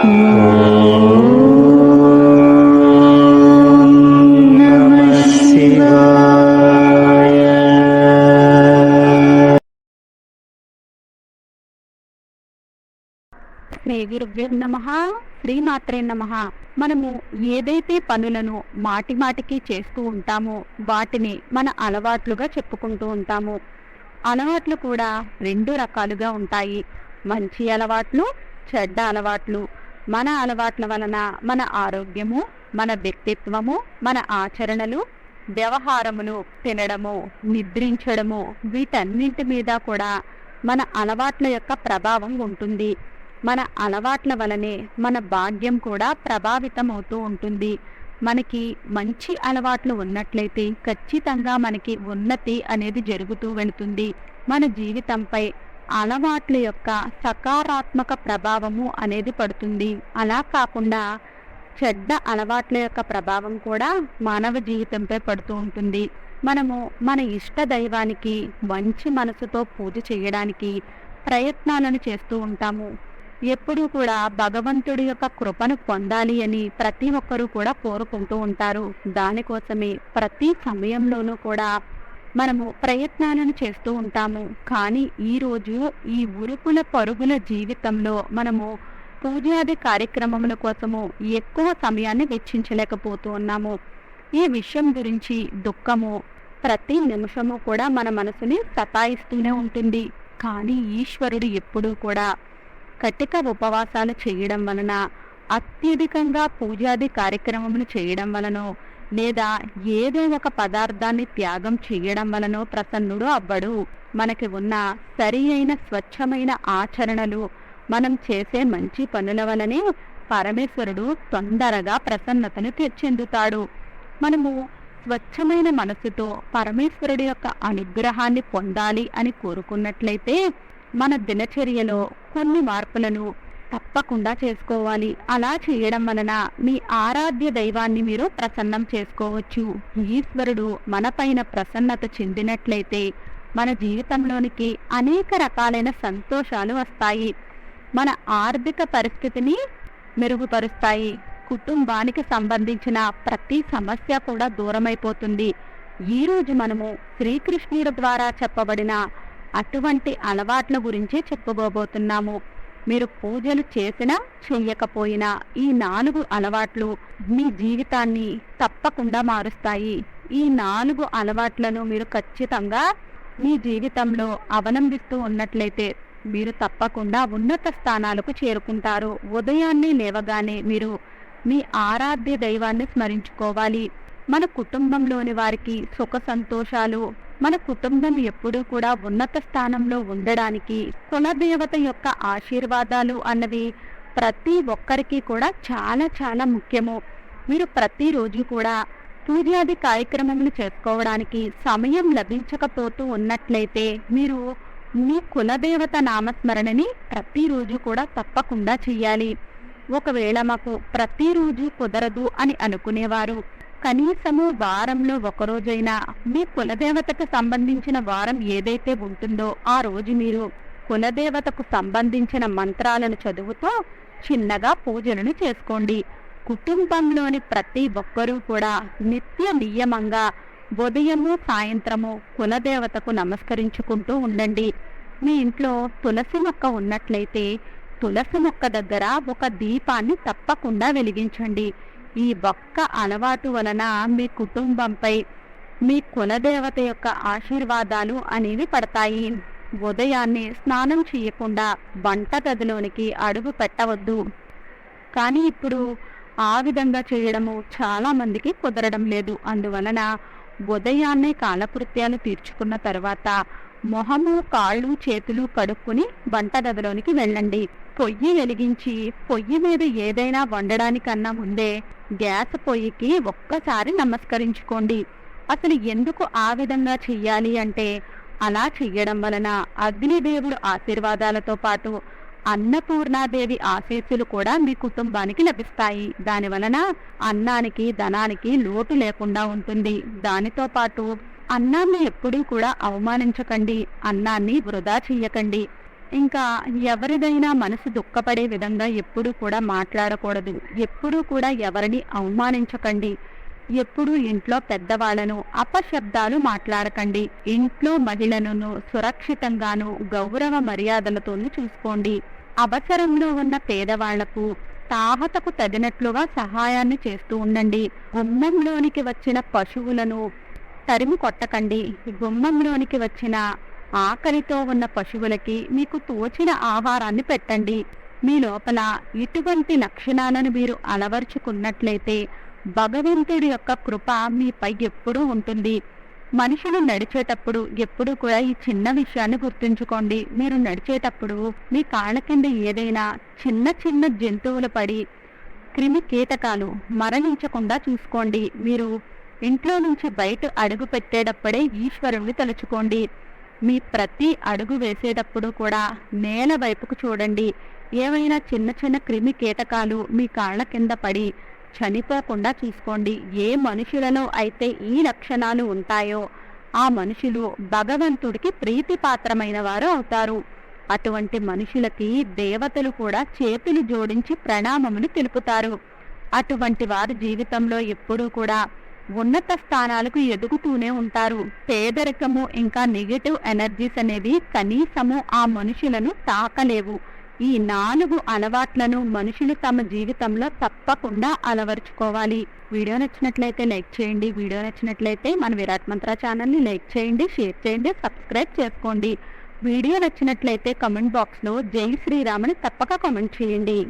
నమః శ్రీ గురుభ్యో నమ శ్రీమాత్రే నమ. మనము ఏదైతే పనులను మాటి మాటికి చేస్తూ ఉంటామో వాటిని మన అలవాట్లుగా చెప్పుకుంటూ ఉంటాము. అలవాట్లు కూడా రెండు రకాలుగా ఉంటాయి. మంచి అలవాట్లు చెడ్డ అలవాట్లు. మన అలవాట్ల వలన మన ఆరోగ్యము మన వ్యక్తిత్వము మన ఆచరణలు వ్యవహారములు తినడము నిద్రించడము వీటన్నింటి మీద కూడా మన అలవాట్ల యొక్క ప్రభావం ఉంటుంది. మన అలవాట్ల వలనే మన భాగ్యం కూడా ప్రభావితం అవుతూ ఉంటుంది. మనకి మంచి అలవాట్లు ఉన్నట్లయితే ఖచ్చితంగా మనకి ఉన్నతి అనేది జరుగుతూ వెళుతుంది. మన జీవితంపై అలవాట్ల యొక్క సకారాత్మక ప్రభావము అనేది పడుతుంది. అలా కాకుండా చెడ్డ అలవాట్ల యొక్క ప్రభావం కూడా మానవ జీవితంపై పడుతూ ఉంటుంది. మనము మన ఇష్ట దైవానికి మంచి మనసుతో పూజ చేయడానికి ప్రయత్నాలను చేస్తూ ఉంటాము. ఎప్పుడూ కూడా భగవంతుడి యొక్క కృపను పొందాలి అని ప్రతి ఒక్కరూ కూడా కోరుకుంటూ ఉంటారు. దానికోసమే ప్రతి సమయంలోనూ కూడా మనము ప్రయత్నాలను చేస్తూ ఉంటాము. కానీ ఈ రోజు ఈ ఉరుకుల పరుగుల జీవితంలో మనము పూజాది కార్యక్రమముల కోసము ఎక్కువ సమయాన్ని వెచ్చించలేకపోతూ ఉన్నాము. ఈ విషయం గురించి దుఃఖము ప్రతి నిమిషము కూడా మన మనసుని సతాయిస్తూనే ఉంటుంది. కానీ ఈశ్వరుడు ఎప్పుడూ కూడా కటిక ఉపవాసాలు చేయడం వలన అత్యధికంగా పూజాది కార్యక్రమములు చేయడం వలనో లేదా ఏదో ఒక పదార్థాన్ని త్యాగం చేయడం వలనో ప్రసన్నుడు అవ్వడు. మనకి ఉన్న సరి అయిన స్వచ్ఛమైన ఆచరణలు మనం చేసే మంచి పనుల వలనే పరమేశ్వరుడు తొందరగా ప్రసన్నతను తె- చెందుతాడు మనము స్వచ్ఛమైన మనసుతో పరమేశ్వరుడి యొక్క అనుగ్రహాన్ని పొందాలి అని కోరుకున్నట్లయితే మన దినచర్యలో కొన్ని మార్పులను తప్పకుండా చేసుకోవాలి. అలా చేయడం వలన మీ ఆరాధ్య దైవాన్ని మీరు ప్రసన్నం చేసుకోవచ్చు. ఈశ్వరుడు మనపైన ప్రసన్నత చెందినట్లయితే మన జీవితంలోనికి అనేక రకాలైన సంతోషాలు వస్తాయి. మన ఆర్థిక పరిస్థితిని మెరుగుపరుస్తాయి. కుటుంబానికి సంబంధించిన ప్రతి సమస్య కూడా దూరమైపోతుంది. ఈరోజు మనము శ్రీకృష్ణుడు ద్వారా చెప్పబడిన అటువంటి అలవాట్ల గురించే చెప్పుకోబోతున్నాము. మీరు పూజలు చేసినా చెయ్యకపోయినా ఈ నాలుగు అలవాట్లు మీ జీవితాన్ని తప్పకుండా మారుస్తాయి. ఈ నాలుగు అలవాట్లను మీరు ఖచ్చితంగా మీ జీవితంలో అవలంబిస్తూ ఉన్నట్లయితే మీరు తప్పకుండా ఉన్నత స్థానాలకు చేరుకుంటారు. ఉదయాన్నే లేవగానే మీరు మీ ఆరాధ్య దైవాన్ని స్మరించుకోవాలి. మన కుటుంబంలోని వారికి సుఖ సంతోషాలు మన కుటుంబం ఎప్పుడూ కూడా ఉన్నత స్థానంలో ఉండడానికి కులదేవత యొక్క ఆశీర్వాదాలు అన్నవి ప్రతి ఒక్కరికి కూడా చాలా చాలా ముఖ్యము. మీరు ప్రతిరోజు కూడా పూజాది కార్యక్రమములు చేసుకోవడానికి సమయం లభించకపోతూ ఉన్నట్లయితే మీరు మీ కులదేవత నామస్మరణని ప్రతిరోజు కూడా తప్పకుండా చెయ్యాలి. ఒకవేళ మాకు ప్రతిరోజు కుదరదు అని అనుకునేవారు కనీసము వారంలో ఒకరోజైనా మీ కులదేవతకు సంబంధించిన వారం ఏదైతే ఉంటుందో ఆ రోజు మీరు కులదేవతకు సంబంధించిన మంత్రాలను చదువుతూ చిన్నగా పూజలను చేసుకోండి. కుటుంబంలోని ప్రతి ఒక్కరూ కూడా నిత్య నియమంగా ఉదయము సాయంత్రము కులదేవతకు నమస్కరించుకుంటూ ఉండండి. మీ ఇంట్లో తులసి మొక్క ఉన్నట్లయితే తులసి మొక్క దగ్గర ఒక దీపాన్ని తప్పకుండా వెలిగించండి. ఈ ఒక్క అలవాటు వలన మీ కుటుంబంపై మీ కులదేవత యొక్క ఆశీర్వాదాలు అనేవి పడతాయి. ఉదయాన్నే స్నానం చేయకుండా వంట గదిలోనికి అడుగు పెట్టవద్దు. కానీ ఇప్పుడు ఆ విధంగా చేయడము చాలా మందికి కుదరడం లేదు. అందువలన ఉదయాన్నే కాలకృత్యాలు తీర్చుకున్న తర్వాత మొహము కాళ్ళు చేతులు కడుక్కుని వంట గదిలోనికి వెళ్ళండి. పొయ్యి వెలిగించి పొయ్యి మీద ఏదైనా వండడానికన్నా ముందే గ్యాస్ పొయ్యికి ఒక్కసారి నమస్కరించుకోండి. అసలు ఎందుకు ఆ విధంగా చెయ్యాలి అంటే అలా చెయ్యడం వలన అగ్నిదేవుడు ఆశీర్వాదాలతో పాటు అన్నపూర్ణాదేవి ఆశీస్సులు కూడా మీ కుటుంబానికి లభిస్తాయి. దాని వలన అన్నానికి ధనానికి లోటు లేకుండా ఉంటుంది. దానితో పాటు అన్నాన్ని ఎప్పుడూ కూడా అవమానించకండి అన్నాన్ని వృధా చెయ్యకండి. ఇంకా ఎవరిదైనా మనసు దుఃఖపడే విధంగా ఎప్పుడూ కూడా మాట్లాడకూడదు. ఎప్పుడూ కూడా ఎవరిని అవమానించకండి. ఎప్పుడూ ఇంట్లో పెద్దవాళ్ళను అపశబ్దాలు మాట్లాడకండి. ఇంట్లో మహిళలను సురక్షితంగాను గౌరవ మర్యాదలతో చూసుకోండి. అవసరంలో ఉన్న పేదవాళ్ళకు తాహతకు తగినట్లుగా సహాయాన్ని చేస్తూ ఉండండి. గుమ్మంలోనికి వచ్చిన పశువులను తరిమి కొట్టకండి. గుమ్మంలోనికి వచ్చిన ఆకలితో ఉన్న పశువులకి మీకు తోచిన ఆహారాన్ని పెట్టండి. మీ లోపల ఇటువంటి లక్షణాలను మీరు అలవర్చుకున్నట్లయితే భగవంతుడి యొక్క కృప మీపై ఎప్పుడూ ఉంటుంది. మనుషులు నడిచేటప్పుడు ఎప్పుడు కూడా ఈ చిన్న విషయాన్ని గుర్తుంచుకోండి. మీరు నడిచేటప్పుడు మీ కాళ్ళ కింద ఏదైనా చిన్న చిన్న జంతువులు పడి క్రిమి కీటకాలు మరణించకుండా చూసుకోండి. మీరు ఇంట్లో నుంచి బయట అడుగు పెట్టేటప్పుడే ఈశ్వరుణ్ణి తలుచుకోండి. మీ ప్రతి అడుగు వేసేటప్పుడు కూడా నేల వైపుకు చూడండి. ఏవైనా చిన్న చిన్న క్రిమి కీటకాలు మీ కాళ్ళ కింద పడి చనిపోకుండా చూసుకోండి. ఏ మనుషులలో అయితే ఈ లక్షణాలు ఉంటాయో ఆ మనుషులు భగవంతుడికి ప్రీతిపాత్రమైన వారు అవుతారు. అటువంటి మనుషులకి దేవతలు కూడా చేతులు జోడించి ప్రణామములు తెలుపుతారు. అటువంటి వారి జీవితంలో ఎప్పుడూ కూడా ఉన్నత స్థానాలకు ఎదుగుతూనే ఉంటారు. పేదరికము ఇంకా నెగటివ్ ఎనర్జీస్ అనేవి కనీసము ఆ మనుషులను తాకలేవు. ఈ నాలుగు అలవాట్లను మనుషులు తమ జీవితంలో తప్పకుండా అలవరుచుకోవాలి. వీడియో నచ్చినట్లయితే లైక్ చేయండి. వీడియో నచ్చినట్లయితే మన విరాట్ మంత్ర ఛానల్ని లైక్ చేయండి షేర్ చేయండి సబ్స్క్రైబ్ చేసుకోండి. వీడియో నచ్చినట్లయితే కమెంట్ బాక్స్లో జై శ్రీరామని తప్పక కామెంట్ చేయండి.